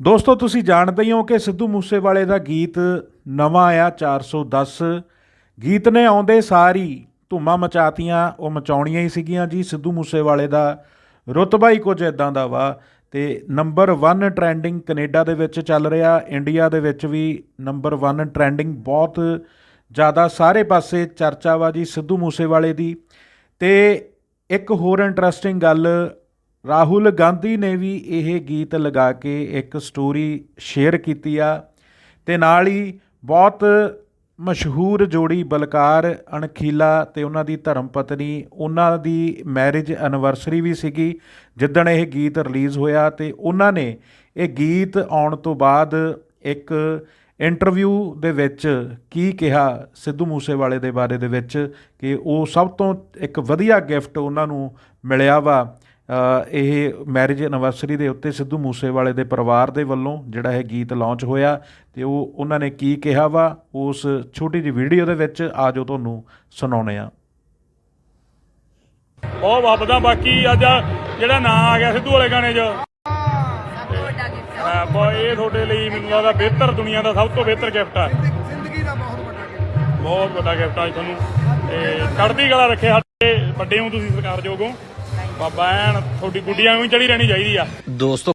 ਦੋਸਤੋ, ਤੁਸੀਂ ਜਾਣਦੇ ਹੀ ਹੋ ਕਿ ਸਿੱਧੂ ਮੂਸੇਵਾਲੇ ਦਾ ਗੀਤ ਨਵਾਂ ਆਇਆ 410 ਗੀਤ ਨੇ ਆਉਂਦੇ ਸਾਰੀ ਧੁੰਮਾਂ ਮਚਾਤੀਆਂ, ਉਹ ਮਚਾਉਣੀਆਂ ਹੀ ਸੀਗੀਆਂ ਜੀ। ਸਿੱਧੂ ਮੂਸੇਵਾਲੇ ਦਾ ਰੁਤਬਾ ਹੀ ਕੁਝ ਇਦਾਂ ਦਾ ਵਾ ਤੇ ਨੰਬਰ 1 ਟ੍ਰੈਂਡਿੰਗ ਕੈਨੇਡਾ ਦੇ ਵਿੱਚ ਚੱਲ ਰਿਹਾ, ਇੰਡੀਆ ਦੇ ਵਿੱਚ ਵੀ ਨੰਬਰ 1 ਟ੍ਰੈਂਡਿੰਗ ਬਹੁਤ ਜ਼ਿਆਦਾ ਸਾਰੇ ਪਾਸੇ ਚਰਚਾ ਵਾ ਜੀ ਸਿੱਧੂ ਮੂਸੇਵਾਲੇ ਦੀ। ਤੇ ਇੱਕ ਹੋਰ ਇੰਟਰਸਟਿੰਗ ਗੱਲ ਰਾਹੁਲ ਗਾਂਧੀ ਨੇ ਵੀ ਇਹ ਗੀਤ ਲਗਾ ਕੇ ਇੱਕ ਸਟੋਰੀ ਸ਼ੇਅਰ ਕੀਤੀ ਆ ਤੇ ਨਾਲ ਹੀ ਬਹੁਤ ਮਸ਼ਹੂਰ ਜੋੜੀ ਬਲਕਾਰ ਅਣਖੀਲਾ ਤੇ ਉਹਨਾਂ ਦੀ ਧਰਮ ਪਤਨੀ, ਉਹਨਾਂ ਦੀ ਮੈਰਿਜ ਐਨਵਰਸਰੀ ਵੀ ਸੀਗੀ, ਜਿੱਦਣ ਇਹ ਗੀਤ ਰਿਲੀਜ਼ ਹੋਇਆ ਤੇ ਉਹਨਾਂ ਨੇ ਇਹ ਗੀਤ ਆਉਣ ਤੋਂ ਬਾਅਦ ਇੱਕ ਇੰਟਰਵਿਊ ਦੇ ਵਿੱਚ ਕੀ ਕਿਹਾ ਸਿੱਧੂ ਮੂਸੇਵਾਲੇ ਦੇ ਬਾਰੇ ਦੇ ਵਿੱਚ ਕਿ ਉਹ ਸਭ ਤੋਂ ਇੱਕ ਵਧੀਆ ਗਿਫਟ ਉਹਨਾਂ ਨੂੰ ਮਿਲਿਆ ਵਾ। ਇਹ ਮੈਰਿਜ ਐਨਵਰਸਰੀ ਦੇ ਉੱਤੇ ਸਿੱਧੂ ਮੂਸੇਵਾਲੇ ਦੇ ਪਰਿਵਾਰ ਦੇ ਵੱਲੋਂ ਜਿਹੜਾ ਇਹ ਗੀਤ ਲਾਂਚ ਹੋਇਆ ਤੇ ਉਹ ਉਹਨਾਂ ਨੇ ਕੀ ਕਿਹਾ ਵਾ ਉਸ ਛੋਟੀ ਜਿਹੀ ਵੀਡੀਓ ਦੇ ਵਿੱਚ ਆਜੋ ਤੁਹਾਨੂੰ ਸੁਣਾਉਣੇ ਆ ਉਹ ਵੱਬਦਾ ਬਾਕੀ ਅੱਜ ਜਿਹੜਾ ਨਾਂ ਆ ਗਿਆ ਸਿੱਧੂ ਵਾਲੇ ਗਾਣੇ 'ਚ। ਹਾਂ, ਇਹ ਤੁਹਾਡੇ ਲਈ ਮੈਨੂੰ ਲੱਗਦਾ ਬਿਹਤਰ ਦੁਨੀਆ ਦਾ ਸਭ ਤੋਂ ਬਿਹਤਰ ਗਿਫਟ ਆ। ਜ਼ਿੰਦਗੀ ਦਾ ਬਹੁਤ ਵੱਡਾ ਗਿਫਟ ਬਹੁਤ ਵੱਡਾ ਗਿਫਟ ਆ ਤੁਹਾਨੂੰ। ਤੇ ਚੜ੍ਹਦੀ ਕਲਾ ਰੱਖੇ ਸਾਡੇ ਵੱਡੇ ਹੋ ਤੁਸੀਂ ਸਰਕਾਰ ਜੋਗੋਂ ਬਾਬਾ ਐਨ ਤੁਹਾਡੀ ਗੁੱਡੀਆਂ ਨੂੰ ਚੜੀ ਰਹਿਣੀ ਚਾਹੀਦੀ ਆ। ਦੋਸਤੋ